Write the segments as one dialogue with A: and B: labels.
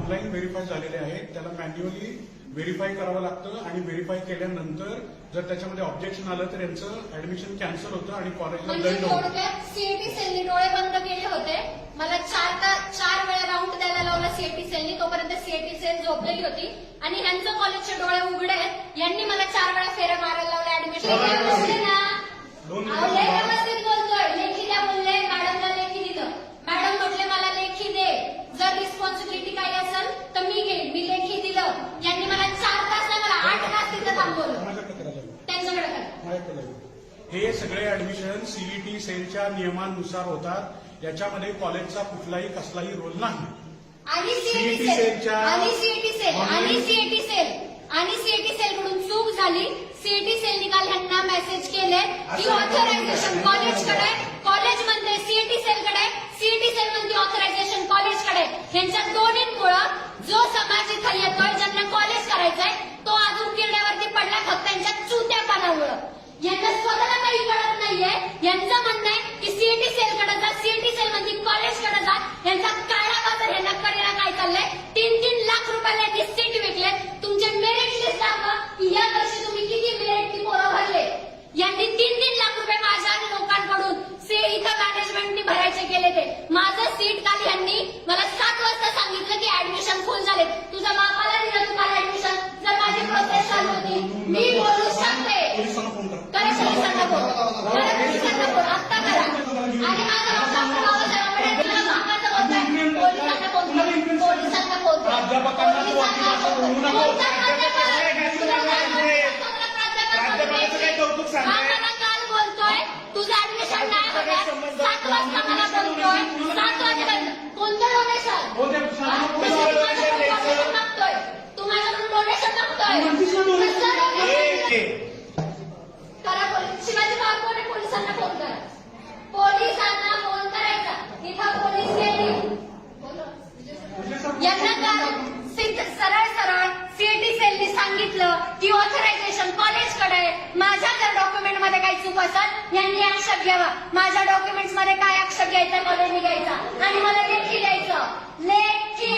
A: Online verify झालेले आहेत. त्याला मॅन्युअली व्हेरीफाय करावं लागतं आणि व्हेरीफाय केल्यानंतर जर त्याच्यामध्ये ऑब्जेक्शन आलं तर यांचं ऍडमिशन कॅन्सल होतं आणि कॉलेजला
B: म्हणजे
A: दंड होतो.
B: सीएटी सेलनी डोळे बंद केले होते. मला चार ता चार वेळा राऊंड द्यायला लावला सीएटी सेलनी तोपर्यंत सीएटी सेल झोपलेली होती. आणि ह्यांचं कॉलेजचे डोळे उघडे आहेत. यांनी मला चार वेळा फेऱ्या मारायला लावल्या ऍडमिशन बसले ना
A: दोन
B: अहो, लय
A: मिनिटं
B: व्यवस्थित बोलतोय लेखी द्या बोलले मॅडमला लेखी दिलं मॅडम म्हटले मला लेखी दे जर रिस्पॉन्सिबिलिटी काही असेल तर मी घेईन मी लेखी दिलं यांनी मला चार तास नाही मला आठ तास तिथं थांबवलं
A: माझ्याकडे करा जाऊ.
B: त्यांच्याकडे करा
A: माझ्याकडे जाऊ. हे सगळे ऍडमिशन सीईटी सेलच्या नियमानुसार होतात. याच्यामध्ये कॉलेजचा कुठलाही कसलाही रोल नाही.
B: आणि
A: CET
B: सीएटी सेल.
A: सेलच्या-
B: आणि सीएटी सेल. आणि सीएटी सेल. आणि कडून चूक झाली सीएटी सेल निकाल ह्यांना मेसेज केले. की ऑथरायझेशन कॉलेजकडे कॉलेज म्हणते सीएटी सेल कडे सीएटी सेल म्हणते ऑथरायझेशन कॉलेजकडे यांच्या दोन्हींमुळं जो समाज इथं येतोय ज्यांना कॉलेज करायचंय तो अजून किरड्यावरती पडला फक्त त्यांच्या चुत्या पानामुळं यांना स्वतःला काही कळत नाहीये. यांचं म्हणणं आहे की सीएटी सेल कडे जा सीएटी सेल म्हणजे कॉलेजकडे जा. यांचा काळा बाजार यांना करायला काय चाललंय तीन तीन लाख रुपयाला यांनी सीट विकले तुमचे मेरिट लिस्ट दाखवा की या वर्षी तुम्ही किती मेरिटची पोरं भरले यांनी तीन तीन लाख रुपये माझ्या लोकांकडून से इथं मॅनेजमेंटनी भरायचे केले ते माझं सीट काल यांनी मला सात वाजता सांगितलं की ऍडमिशन फुल झाले तुझ्या बापाला दिलं तुम्हाला ऍडमिशन जर माझी प्रोसेस चालू होती मी बोलू शकते
A: पोलिसांना फोन करा
B: करा पोलिसांना फोन करा पोलिसांना फोन आत्ता करा आणि माझा डॉक्टर बाबासाहेबांकडे तुला बापाचं बोलताय पोलिसांना फोन कर पोलिसांना फोन कर
C: प्राध्यापकांना तू वाटी भाषा बोलू नको.
B: कोणता प्राध्यापक?
C: प्राध्यापक
B: तुला काय
C: आहे.
B: बोलतो? प्राध्यापक
C: प्राध्यापकाचं काय कौतुक सांगताय?
B: हा मला काल बोलतोय तुझं ऍडमिशन नाही होणार सात वाजता मला बोलतोय सात वाजेपर्यंत कोणतं डोनेशन
C: हो, ते सांगा,
B: तू
C: कोणाला donation द्यायचं?
B: माझ्याकडून मागतोय तू माझ्याकडून डोनेशन मागतोय
A: म्हणतीस ना donation?
B: कसलं
C: ए,
B: donation?
C: ए,
B: करा पोलीस शिवाजी बागोने पोलिसांना फोन करा पोलिसांना फोन करायचा इथं पोलीस गेली यांना काल सिद्ध- सरळ सरळ सीएटी सेलनी सांगितलं की ऑथरायझेशन कॉलेजकडे आहे. माझ्या जर असेल यांनी आक्षेप घ्यावा. माझ्या डॉक्युमेंट्समध्ये काय आक्षेप घ्यायचा कॉलेजने घ्यायचा. आणि मला लेखी द्यायचं. लेखी.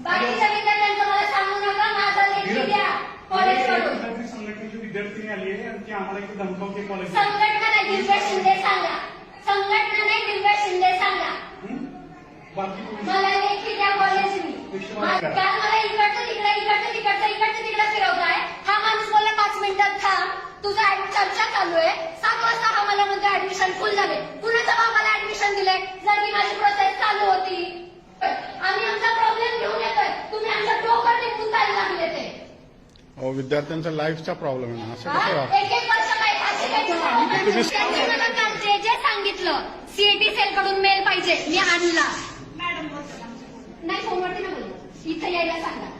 B: बाकीच्या विद्यार्थ्यांचं मला सांगू नका. माझा लेखी द्या. कॉलेजकडून
A: विद्यार्थी संघटनेची विद्यार्थिनी आली आहे. आणि ती आम्हाला इथे धमकावते कॉलेज
B: संघटना नाही दिव्या शिंदे सांगा. संघटना नाही दिव्या शिंदे सांगा. मला लेखी द्या कॉलेजनी फिरवताय हा माणूस बोलला पाच मिनिटात थांब. तुझा चर्चा चालू आहे. सात वाजता हा मला म्हणतो ऍडमिशन फुल झाले कुणाचा बाबाला ऍडमिशन दिले जर की माझी प्रोसेस चालू होती आम्ही आमचा प्रॉब्लेम घेऊन येतोय. तुम्ही डोकं टिपून जायला लागले ते.
D: विद्यार्थ्यांचा लाईफचा प्रॉब्लेम आहे ना. असं कसं
B: एक एक वर्ष काय मला काल जे जे सांगितलं सीएटी सेल कडून मेल पाहिजे. मी आणला. नाही फोनवरती नाही बोलत. इथं यायला सांगा.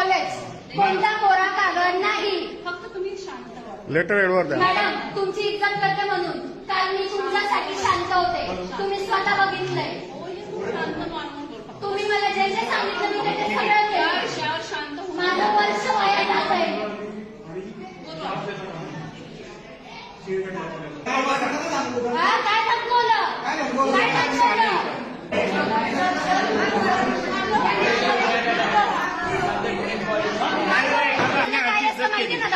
B: college कोणता कोरा कागद नाही. फक्त तुम्ही शांत व्हा.
D: लेटर एडवर द्या.
B: मॅडम तुमची इज्जत करते म्हणून. काल मी तुमच्यासाठी शांत होते. तुम्ही स्वतः बघितलंय तुम्ही मला जे जे सांगितलं मी ते ते सगळं केलं माझं वर्ष वाया जात आहे हा, काय धमकवलं काय धमकवलं काय असतं माहिती ना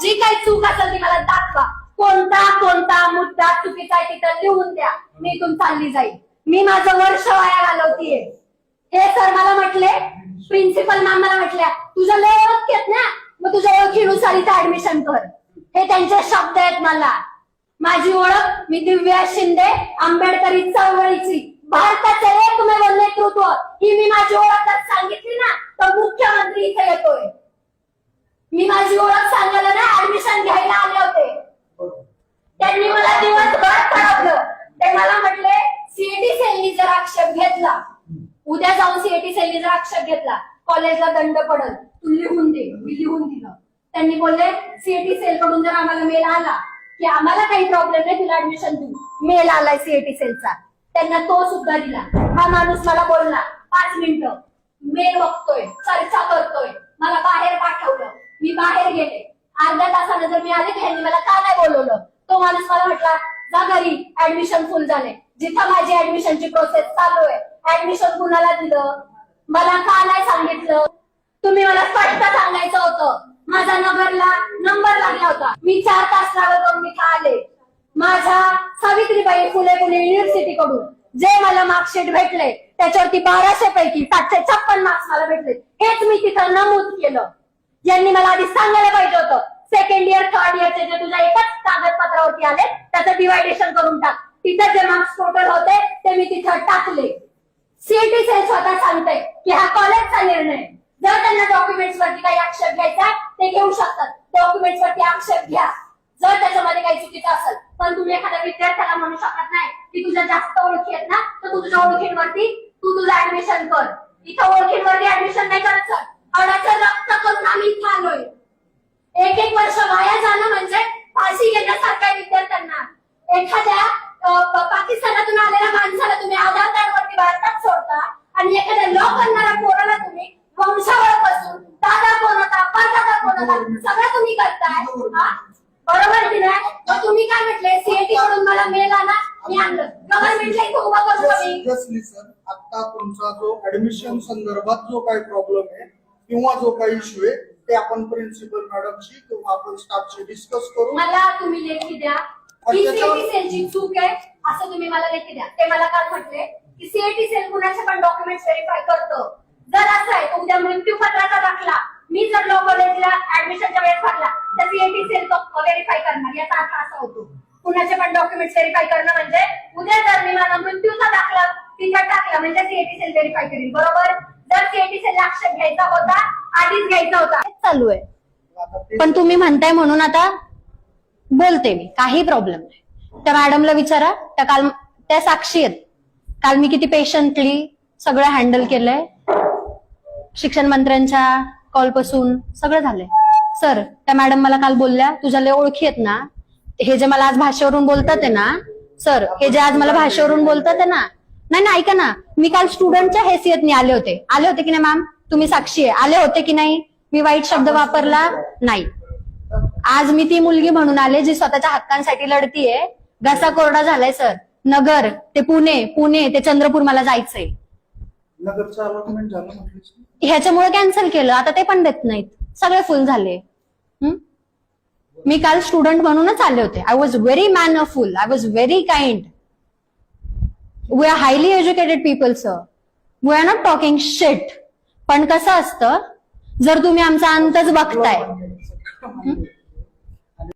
B: जी काही चूक असेल ती मला दाखवा. कोणता कोणता मुद्दा चुकीचा आहे तिथं लिहून द्या. मी इथून चालली जाईल. मी माझं वर्ष वाया घालवतीये. हे सर मला म्हटले प्रिन्सिपल मॅम मला म्हटल्या तुझ्या लय ओळख येत ना? मग तुझ्या ओळखीनुसार इथं ऍडमिशन कर. हे त्यांचे शब्द आहेत मला. माझी ओळख मी दिव्या शिंदे आंबेडकरी चळवळीची. भारताचे एकमेव नेतृत्व ही मी माझी ओळख सांगितली ना? तर मुख्यमंत्री इथे येतोय. मी माझी ओळख सांगायला ना ऍडमिशन घ्यायला आले होते. त्यांनी मला दिवसभर कळवलं. ते मला म्हटले सीएटी सेलनी जर आक्षेप घेतला उद्या जाऊन सीएटी सेलनी जर आक्षेप घेतला कॉलेजला दंड पडल तू लिहून दे मी लिहून दिलं. त्यांनी बोलले सीएटी सेल कडून जर आम्हाला मेल आला की आम्हाला काही प्रॉब्लेम नाही तुला ऍडमिशन देऊ. मेल आलाय सीएटी सेलचा त्यांना तो सुद्धा दिला. हा माणूस मला बोलला पाच मिनिटं मेल बघतोय चर्चा करतोय मला बाहेर पाठवलं. मी बाहेर गेले. अर्ध्या तासानं जर मी आले तर मला का नाही बोलवलं? तो माणूस मला म्हटला जा घरी ऍडमिशन फुल झाले जिथं माझी ऍडमिशनची प्रोसेस चालू आहे ऍडमिशन कुणाला दिलं? मला का नाही सांगितलं? तुम्ही मला स्पष्ट सांगायचं होतं. माझा नगरला नंबर लागला होता. मी चार तास ट्रॅव्हल मी का आले. माझ्या सावित्रीबाई फुले पुणे युनिव्हर्सिटी कडून जे मला मार्कशीट भेटले त्याच्यावरती बाराशे पैकी सातशे छप्पन मार्क्स मला भेटले. हेच मी तिथं नमूद केलं. यांनी मला आधी सांगायला पाहिजे होतं. सेकंड इयर थर्ड इयरचे जे तुझ्या एकाच कागदपत्रावरती आले त्याचं डिवायडेशन करून टाक. तिथं जे मार्क्स टोटल होते ते मी तिथं टाकले. सीईटी सेल स्वतः सांगते की हा कॉलेजचा निर्णय. जर त्यांना डॉक्युमेंट्स वरती काही आक्षेप घ्यायचा ते घेऊ शकतात. डॉक्युमेंट्स वरती आक्षेप घ्या. जर त्याच्यामध्ये काही चुकीचं असेल पण तुम्ही एखाद्या विद्यार्थ्याला म्हणू शकत नाही की तुझ्या जास्त ओळखी आहेत ना तर तू तुझ्या ओळखींवरती तू तुझं ऍडमिशन कर. इथं ओळखींवरती ऍडमिशन नाही करायचं अडाचं रक्त करून आम्ही इथं आलोय. एक एक वर्ष वाया जाणं म्हणजे फाशी घेण्यासारख्या विद्यार्थ्यांना. एखाद्या पाकिस्तानातून आलेल्या माणसाला तुम्ही आधार कार्ड वरती भारतात सोडता आणि एखाद्या लॉ करणाऱ्या पोराला तुम्ही वंशावळ बसून दादा कोण होता परदादा कोण होता सगळं तुम्ही करताय. बरोबर की नाही? मग तुम्ही काय म्हटले? सीएटी कडून मला मेल आला मी आणलं. गव्हर्नमेंटला इथं उभं करू मी.
E: सर आता तुमचा जो ऍडमिशन संदर्भात जो काही प्रॉब्लेम आहे किंवा जो काही इश्यू आहे ते आपण प्रिन्सिपल मॅडमशी किंवा आपण स्टाफशी डिस्कस करू.
B: मला तुम्ही लेखी द्या. ही
E: त्याच्यावर-
B: सेलची चूक आहे असं तुम्ही मला लेखी द्या. ते मला काल म्हटले की सीएटी सेल कुणाचे पण डॉक्युमेंट व्हेरीफाय करतो. जर असं आहे तर उद्या मृत्यू पत्राचा दाखला. मी जर लॉ कॉलेजला ऍडमिशनच्या वेळेस भरला तर सीएटी सेल तो व्हेरीफाय करणार. याचा अर्थ असा होतो. कुणाचे पण डॉक्युमेंट व्हेरीफाय करणं म्हणजे उद्या जर मी माझा मृत्यूचा दाखला तिथं टाकला म्हणजे सीएटी सेल व्हेरीफाय करेल बरोबर? जर सीएटीचे लक्ष घ्यायचा होता आधीच घ्यायचा होता. चालू आहे.
F: पण तुम्ही म्हणताय म्हणून आता बोलते मी काही प्रॉब्लेम नाही. त्या मॅडमला विचारा त्या काल त्या साक्षी आहेत. काल मी किती पेशंटली सगळं हँडल केलंय. शिक्षण मंत्र्यांच्या कॉलपासून सगळं झालंय. सर त्या मॅडम मला काल बोलल्या तुझ्या लय ओळखी आहेत ना. हे जे मला आज भाषेवरून बोलतात आहे ना सर हे जे आज मला भाषेवरून बोलतात आहे ना नाही ना ऐका ना. मी काल स्टुडंटच्या हैसियतने आले होते. आले होते की नाही मॅम तुम्ही साक्षी आहे. आले होते की नाही? मी वाईट शब्द वापरला नाही. आज मी ती मुलगी म्हणून आले जी स्वतःच्या हक्कांसाठी लढतीये घसा कोरडा झालाय सर नगर ते पुणे पुणे ते चंद्रपूर मला जायचंय.
E: नगरचं अलॉटमेंट झालं म्हटलं
F: ह्याच्यामुळे कॅन्सल केलं. आता ते पण देत नाहीत. सगळे फुल झाले? मी काल स्टुडंट म्हणूनच आले होते. I was very mannerful I was very kind we are highly educated people sir we are not talking shit पण कसं असतं? जर तुम्ही आमचा अंतच बघताय?